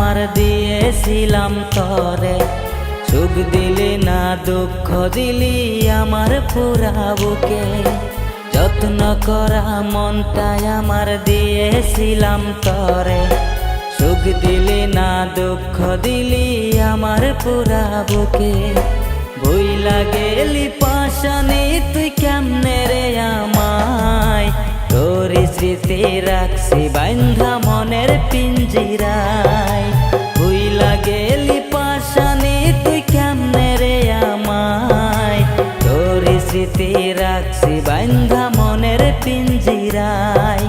আমার দিয়েছিলাম তরে। সুখ দিলি না, দুঃখ দিলি আমার পুরা বুকে। যত্ন করা মনটাই আমার দিয়েছিলাম তরে। সুখ দিলি না, দুঃখ দিলি আমার পুরা বুকে। বই লাগেলি পাশানি, তুই কেমনে রে আমায়? তোর স্মৃতি রাখছি, বান্ধা মনের পিঞ্জিরায়। বই লাগেলি পাশানি তুই কেমনে রে আমায়? তোর স্মৃতি রাখছি, বান্ধা মনের পিঞ্জিরায়।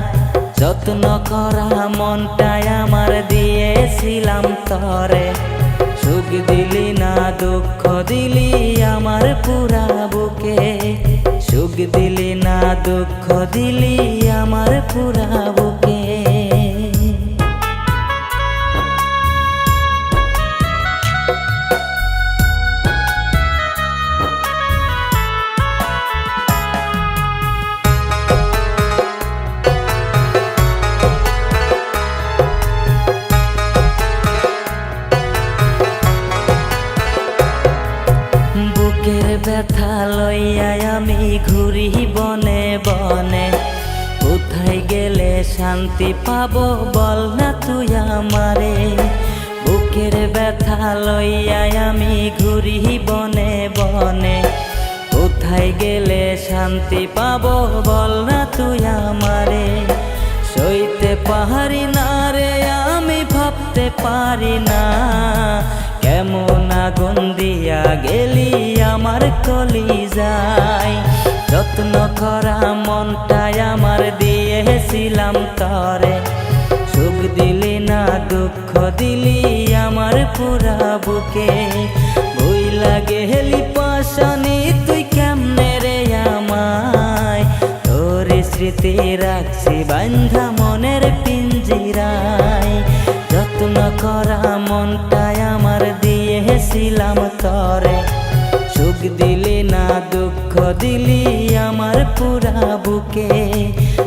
যত্ন করা মনটাই আমার দিয়েছিলাম তরে। সুখ দিলি না, দুঃখ দিলি আমার পুরা বুকে। সুখ দিলি না দুঃখ দিলি আমার পুরা বুকে বনে। কোথায় গেলে শান্তি পাবো বল না তুই আমারে। বুকের ব্যথা লইয়া আমি ঘুরি বনে বনে। কোথায় গেলে শান্তি পাবো বল না তুই আমারে। সইতে পারি না রে, আমি ভাবতে পারি না। কেমন আগুন দিয়া গেলি আমার কলি যায় যত্ন করা মনটাই আমার দিয়েছিলাম তরে। সুখ দিলি না, দুঃখ দিলি আমার পুরা বুকে। বই লাগে হেলি পাশানি তুই কেমনে রে আমায়? তোর স্মৃতি রাখছি, বান্ধা মনের পিঞ্জিরায়। যত্ন করা মনটাই আমার দিয়েছিলাম তরে। সুখ দিলি দিলি আমার পুরা বুকে।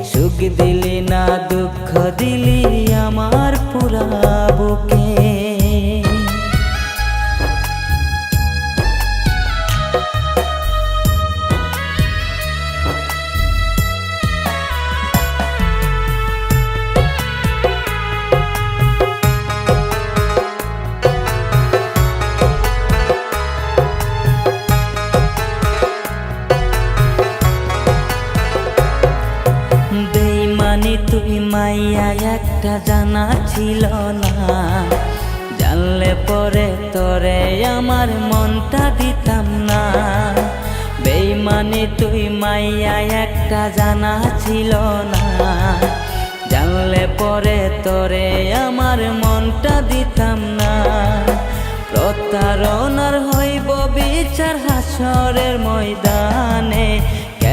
সুখ দিলি না দুঃখ দিলি আমার পুরা বুকে। একটা জানা ছিল না। জানলে পরে তোরে আমার মনটা দিতাম না। বেইমানি তুই মাইয়া, একটা জানা ছিল না। জানলে পরে তোরে আমার মনটা দিতাম না। প্রতারণার হইব বিচার হাসরের ময়দানে।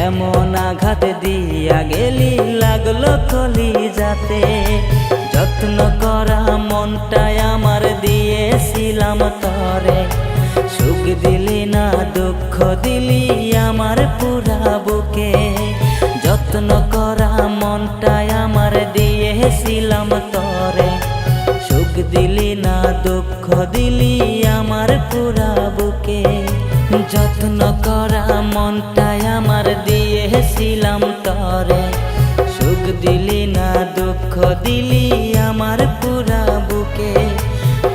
কেমন আঘাত দিয়া গেলি, লাগল কলি যাতে। যত্ন করা মনটাই আমার দিয়েছিলাম তরে। সুখ দিলি না, দুঃখ দিলি আমার পুরা বুকে। যত্ন করা মনটাই আমার দিয়েছিলাম তরে। সুখ দিলি না, দুঃখ দিলি দুঃখ দিলি আমার পুরা বুকে।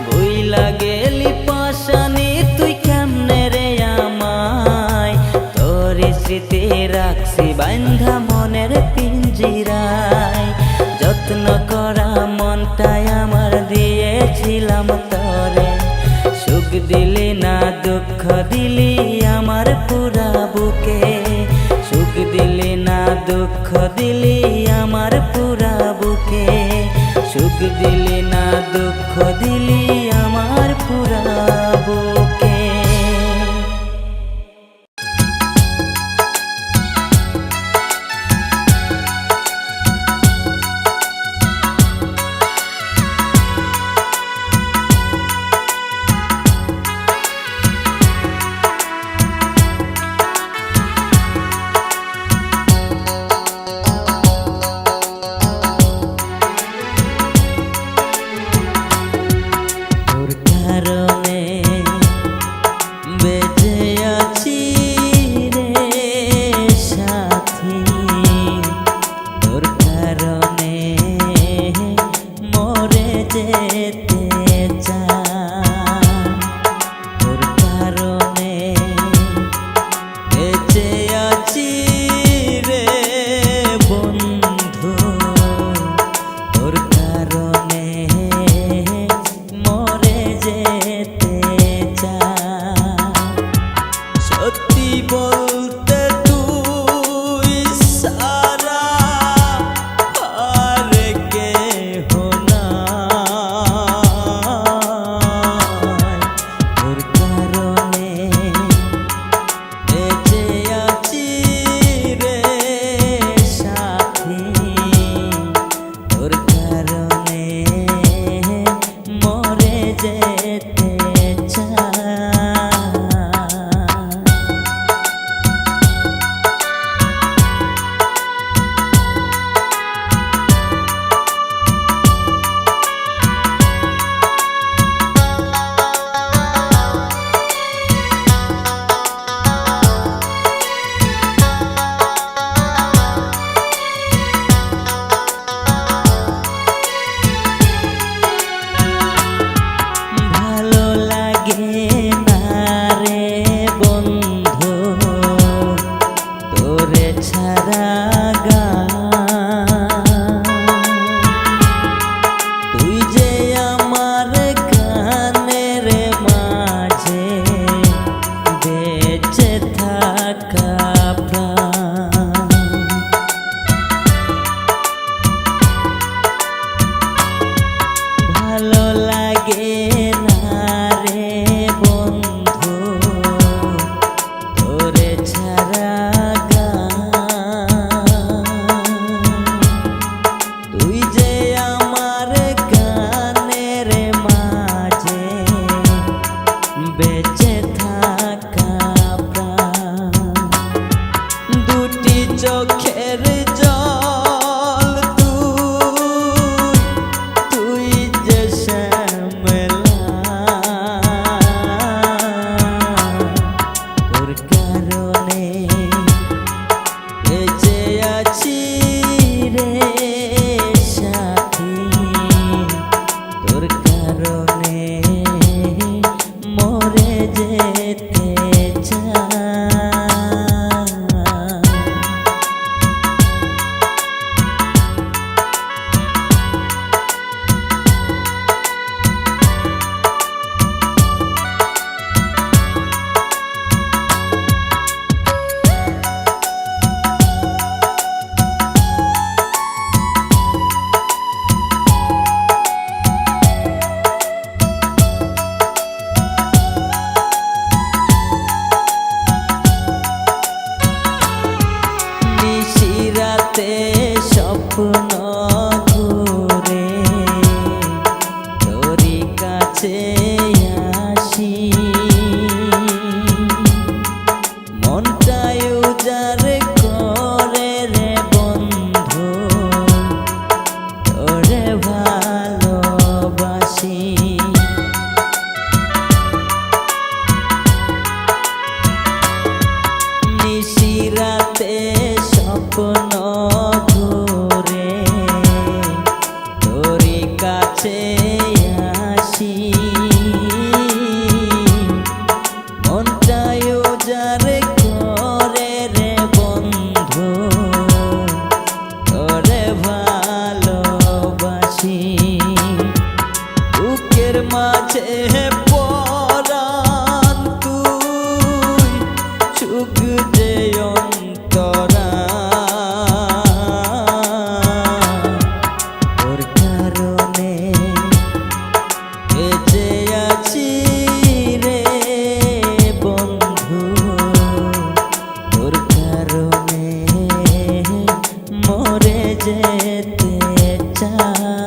বই লাগেলি পাশানি তুই কেমনে রে আমায়? তোর স্মৃতি রাখছি বান্ধা মনের পিঞ্জিরায় যত্ন করা মনটাই আমার দিয়েছিলাম তরে। সুখ দিলি না, দুঃখ দিলি আমার পুরা বুকে। সুখ দিলি না, দুঃখ দিলি দিলি না দুঃখ দিলি যায়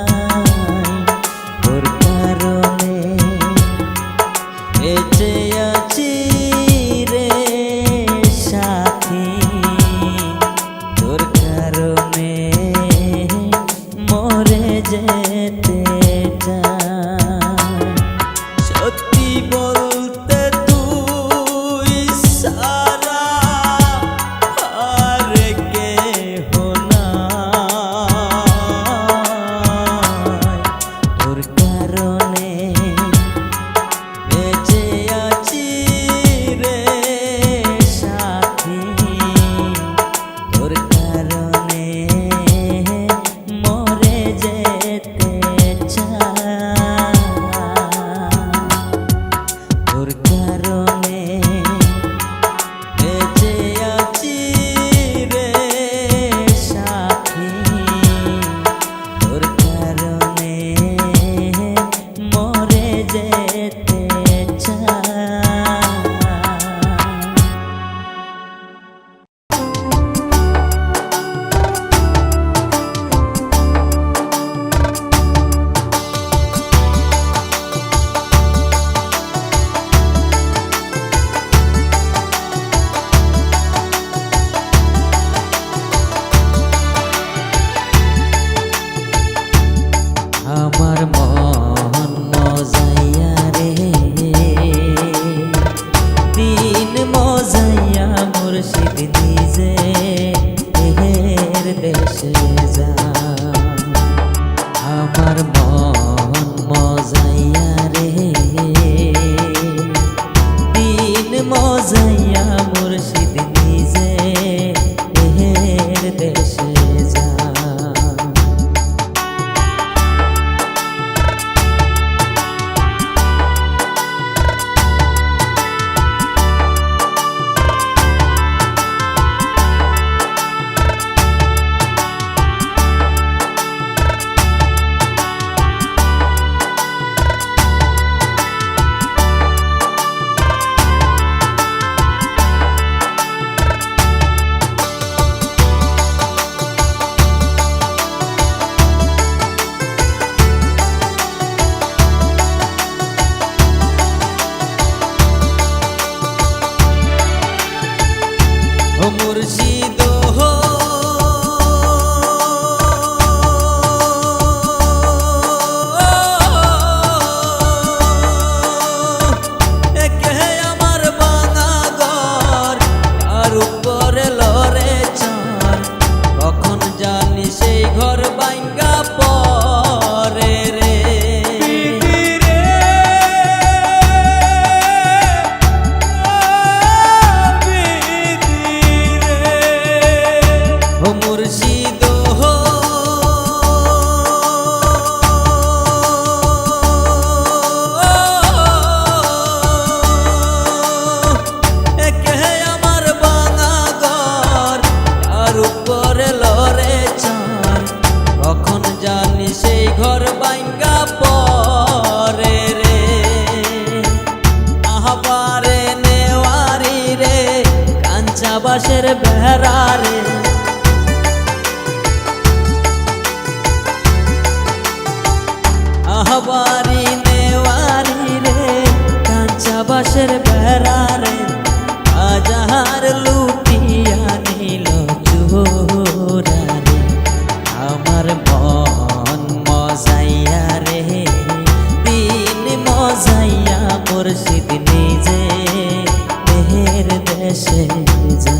ঘরে চর কখন জানি সেই ঘর বাইঙ্গা পরে রে। আহবারে নেওয়ারি রে, কাঞ্চা বাসের বেড়া রে। 走